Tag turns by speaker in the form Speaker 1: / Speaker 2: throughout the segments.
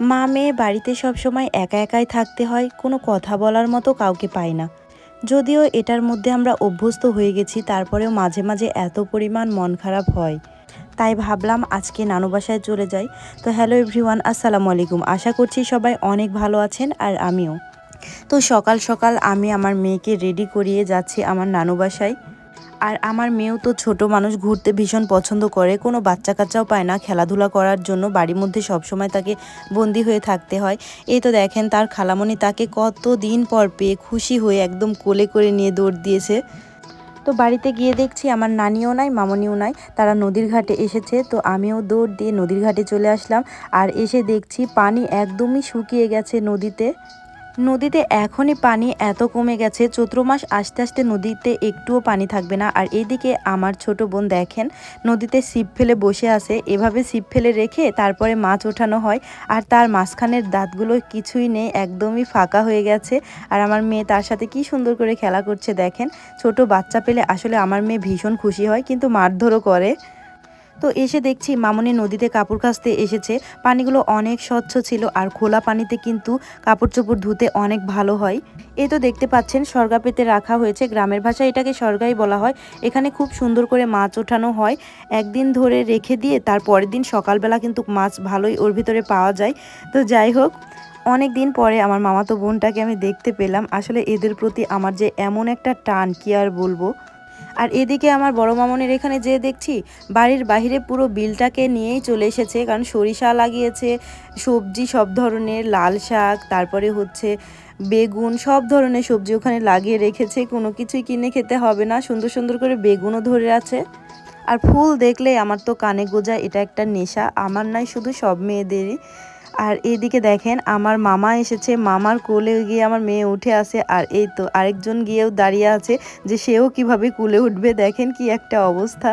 Speaker 1: মা মেয়ে বাড়িতে সবসময় একা একাই থাকতে হয়, কোনো কথা বলার মতো কাউকে পায় না। যদিও এটার মধ্যে আমরা অভ্যস্ত হয়ে গেছি, তারপরেও মাঝে মাঝে এত পরিমাণ মন খারাপ হয়। তাই ভাবলাম আজকে নানু বাসায় চলে যাই। তো হ্যালো এভরিওয়ান, আসসালামু আলাইকুম। আশা করছি সবাই অনেক ভালো আছেন আর আমিও। তো সকাল সকাল আমি আমার মেয়েকে রেডি করিয়ে যাচ্ছি আমার নানু বাসায়। আর আমার মেয়েও তো ছোট মানুষ, ঘুরতে ভীষণ পছন্দ করে। কোনো বাচ্চা কাচ্চাও পায় না খেলাধুলা করার জন্য, বাড়ির মধ্যে সবসময় তাকে বন্দি হয়ে থাকতে হয়। এই তো দেখেন তার খালামণি তাকে কত দিন পর পেয়ে খুশি হয়ে একদম কোলে করে নিয়ে দৌড় দিয়েছে। তো বাড়িতে গিয়ে দেখছি আমার নানিও নাই, মামনিও নাই, তারা নদীর ঘাটে এসেছে। তো আমিও দৌড় দিয়ে নদীর ঘাটে চলে আসলাম। আর এসে দেখছি পানি একদমই শুকিয়ে গেছে নদীতে। নদীতে এখনই পানি এত কমে গেছে, চৈত্র মাস আস্তে আস্তে নদীতে একটুও পানি থাকবে না। আর এইদিকে আমার ছোট বোন দেখেন, নদীতে ছিপ ফেলে বসে আছে। এভাবে ছিপ ফেলে রেখে তারপরে মাছ ওঠানো হয়। আর তার মাঝখানের দাঁতগুলো কিছুই নেই, একদমই ফাঁকা হয়ে গেছে। আর আমার মেয়ে তার সাথে কি সুন্দর করে খেলা করছে দেখেন। ছোট বাচ্চা পেলে আসলে আমার মেয়ে ভীষণ খুশি হয়, কিন্তু মারধরও করে। তো এসে দেখছি মামনি নদীতে কাপড় কাচতে এসেছে। পানিগুলো অনেক স্বচ্ছ ছিল আর খোলা পানিতে কিন্তু কাপড় চোপড় ধুতে অনেক ভালো হয়। এ তো দেখতে পাচ্ছেন সরগা পেতে রাখা হয়েছে। গ্রামের ভাষায় এটাকে সরগাই বলা হয়। এখানে খুব সুন্দর করে মাছ ওঠানো হয়। একদিন ধরে রেখে দিয়ে তার পরের দিন সকালবেলা কিন্তু মাছ ভালোই ওর ভিতরে পাওয়া যায়। তো যাই হোক, অনেক দিন পরে আমার মামাতো বোনটাকে আমি দেখতে পেলাম। আসলে এদের প্রতি আমার যে এমন একটা টান, কি আর বলব? আর এদিকে আমার বড় মামনের এখানে যে দেখছি, বাড়ির বাহিরে পুরো বিলটাকে নিয়েই চলে এসেছে। কারণ সরিষা লাগিয়েছে, সবজি সব ধরনের, লাল শাক, তারপরে হচ্ছে বেগুন, সব ধরনের সবজি ওখানে লাগিয়ে রেখেছে। কোনো কিছুই কিনে খেতে হবে না, সুন্দর সুন্দর করে বেগুনও ধরে আছে। আর ফুল দেখলে আমার তো কানে গোজা, এটা একটা নেশা। আমার নয় শুধু সব মেয়েদেরই। আর এইদিকে দেখেন আমার মামা এসেছে, মামার কোলে গিয়ে আমার মেয়ে উঠে আসে আর এই তো আরেকজন গিয়েও দাঁড়িয়ে আছে যে সেও কীভাবে কুলে উঠবে দেখেন কি একটা অবস্থা।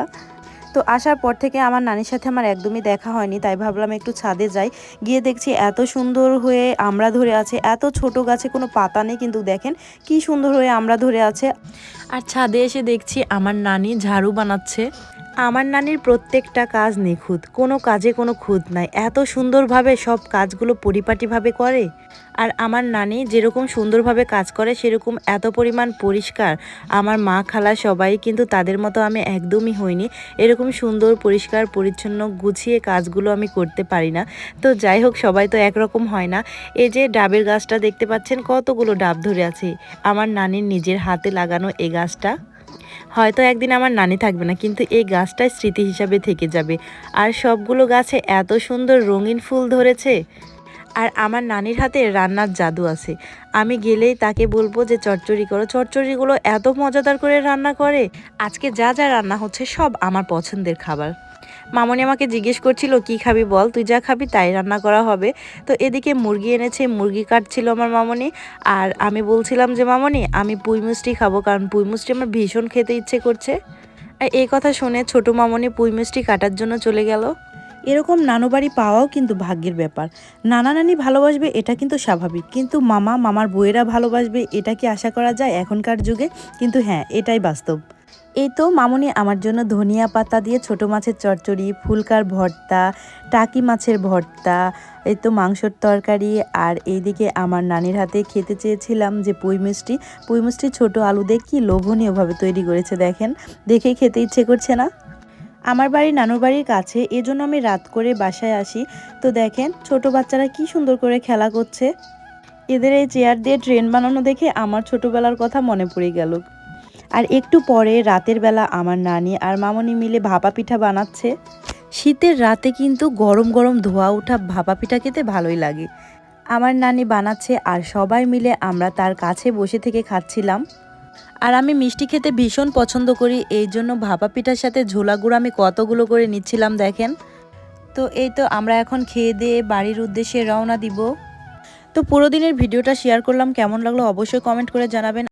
Speaker 1: তো আসার পর থেকে আমার নানির সাথে আমার একদমই দেখা হয়নি, তাই ভাবলাম একটু ছাদে যাই। গিয়ে দেখছি এত সুন্দর হয়ে আমরা ধরে আছে, এত ছোট গাছে কোনো পাতা নেই কিন্তু দেখেন কি সুন্দর হয়ে আমরা ধরে আছে। আর ছাদে এসে দেখছি আমার নানি ঝাড়ু বানাচ্ছে। আমার নানির প্রত্যেকটা কাজ নিখুঁত, কোনো কাজে কোনো খুঁত নাই। এত সুন্দরভাবে সব কাজগুলো পরিপাটিভাবে করে। আর আমার নানি যেরকম সুন্দরভাবে কাজ করে, সেরকম এত পরিমাণ পরিষ্কার। আমার মা খালা সবাই কিন্তু তাদের মতো আমি একদমই হইনি। এরকম সুন্দর, পরিষ্কার, পরিচ্ছন্ন, গুছিয়ে কাজগুলো আমি করতে পারি না। তো যাই হোক, সবাই তো একরকম হয় না। এই যে ডাবের গাছটা দেখতে পাচ্ছেন, কতগুলো ডাব ধরে আছে। আমার নানির নিজের হাতে লাগানো এ গাছটা। হয়তো একদিন আমার নানি থাকবে না, কিন্তু এই গাছটাই স্মৃতি হিসাবে থেকে যাবে। আর সবগুলো গাছে এত সুন্দর রঙিন ফুল ধরেছে। আর আমার নানির হাতে রান্নার জাদু আছে। আমি গেলেই তাকে বলব যে, চচ্চড়ি করো। চচ্চড়িগুলো এত মজাদার করে রান্না করে। আজকে যা যা রান্না হচ্ছে সব আমার পছন্দের খাবার। মামনি আমাকে জিজ্ঞেস করছিল, কি খাবি বল? তুই যা খাবি তাই রান্না করা হবে। তো এদিকে মুরগি এনেছে, মুরগি কাটছিল আমার মামনি। আর আমি বলছিলাম যে, মামনি, আমি পুঁই মিষ্টি খাব, কারণ পুঁই মিষ্টি আমার ভীষণ খেতে ইচ্ছে করছে। আর এই কথা শুনে ছোট মামনি পুঁই মিষ্টি কাটার জন্য চলে গেল। এরকম নানু বাড়ি পাওয়াও কিন্তু ভাগ্যের ব্যাপার। নানা নানি ভালোবাসবে, এটা কিন্তু স্বাভাবিক। কিন্তু মামা, মামার বইয়েরা ভালোবাসবে, এটা কি আশা করা যায় এখনকার যুগে? কিন্তু হ্যাঁ এটাই বাস্তব। এই তো মামুনি আমার জন্য ধনিয়া পাতা দিয়ে ছোট মাছের চচ্চড়ি, ফুলকার ভর্তা, টাকি মাছের ভর্তা, এই তো মাংসর তরকারি আর এইদিকে আমার নানির হাতে খেতে চেয়েছিলাম যে পুঁই মিষ্টি। পুঁই মিষ্টি ছোটো আলু দিয়ে কি লোভনীয়ভাবে তৈরি করেছে দেখেন, দেখে খেতে ইচ্ছে করছে না। আমার বাড়ি নানুর বাড়ির কাছে, এজন্য আমি রাত করে বাসায় আসি। তো দেখেন, ছোট বাচ্চারা কি সুন্দর করে খেলা করছে। এদের এই চেয়ার দিয়ে ট্রেন বানানো দেখে আমার ছোটবেলার কথা মনে পড়ে গেল। আর একটু পরে রাতের বেলা আমার নানি আর মামনি মিলে ভাপা পিঠা বানাচ্ছে। শীতের রাতে কিন্তু গরম গরম ধোয়া ওঠা ভাপা পিঠা খেতে ভালোই লাগে। আমার নানি বানাচ্ছে আর সবাই মিলে আমরা তার কাছে বসে থেকে খাচ্ছিলাম। আর আমি মিষ্টি খেতে ভীষণ পছন্দ করি, এই জন্য ভাপা পিঠার সাথে ঝোলা গুঁড়ো আমি কতগুলো করে নিচ্ছিলাম দেখেন। তো এই তো আমরা এখন খেয়ে দিয়ে বাড়ির উদ্দেশ্যে রওনা দিব। তো পুরো দিনের ভিডিওটা শেয়ার করলাম, কেমন লাগল অবশ্যই কমেন্ট করে জানাবেন।